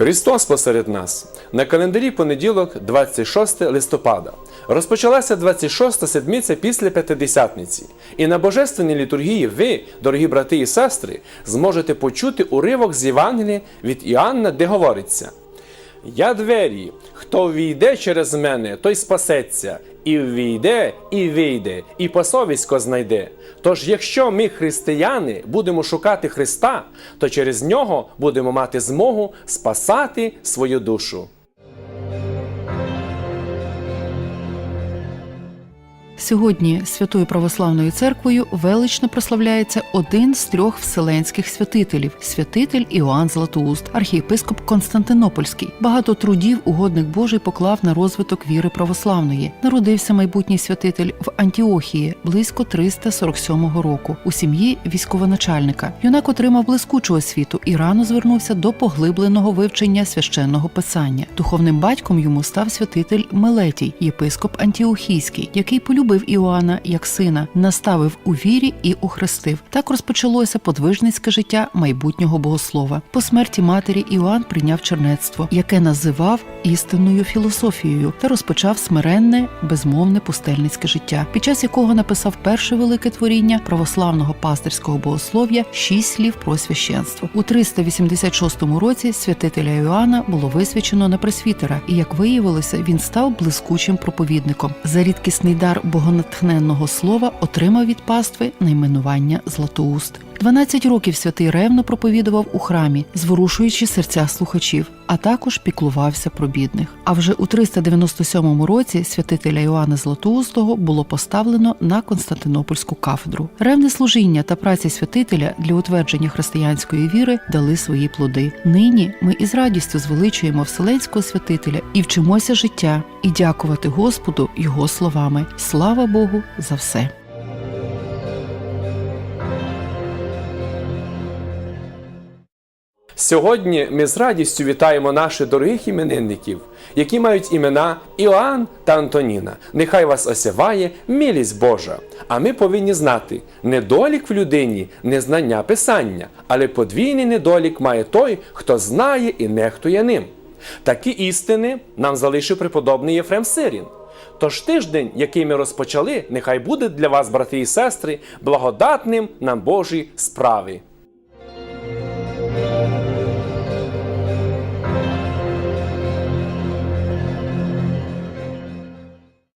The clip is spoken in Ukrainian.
Христос посеред нас на календарі понеділок, 26 листопада. Розпочалася 26-та седмиця після П'ятидесятниці. І на божественній літургії ви, дорогі брати і сестри, зможете почути уривок з Євангелія від Іоанна, де говориться: Я двері, хто війде через мене, той спасеться, і ввійде, і вийде, і пасовисько знайде. Тож, якщо ми, християни, будемо шукати Христа, то через нього будемо мати змогу спасати свою душу. Сьогодні Святою Православною церквою велично прославляється один з трьох вселенських святителів святитель Іоанн Златоуст, архієпископ Константинопольський. Багато трудів угодник Божий поклав на розвиток віри православної. Народився майбутній святитель в Антіохії близько 347 року у сім'ї військовоначальника. Юнак отримав блискучу освіту і рано звернувся до поглибленого вивчення священного писання. Духовним батьком йому став святитель Мелетій, єпископ Антіохійський, який полюбив Іоанна як сина, наставив у вірі і охрестив. Так розпочалося подвижницьке життя майбутнього богослова. По смерті матері Іоанн прийняв чернецтво, яке називав істинною філософією, та розпочав смиренне, безмовне пустельницьке життя, під час якого написав перше велике творіння православного пастирського богослов'я шість слів про священство. У 386 році святителя Іоанна було висвячено на пресвітера, і як виявилося, він став блискучим проповідником. За рідкісний дар богонатхненного слова отримав від пастви найменування Златоуст. 12 років святий ревно проповідував у храмі, зворушуючи серця слухачів, а також піклувався про бідних. А вже у 397 році святителя Іоанна Златоустого було поставлено на Константинопольську кафедру. Ревне служіння та праця святителя для утвердження християнської віри дали свої плоди. Нині ми із радістю звеличуємо вселенського святителя і вчимося життя, і дякувати Господу його словами. Слава Богу за все! Сьогодні ми з радістю вітаємо наших дорогих іменинників, які мають імена Іоанн та Антоніна. Нехай вас осяває милість Божа. А ми повинні знати, недолік в людині не знання писання, але подвійний недолік має той, хто знає і нехтує ним. Такі істини нам залишив преподобний Єфрем Сирін. Тож тиждень, який ми розпочали, нехай буде для вас, брати і сестри, благодатним на Божі справи.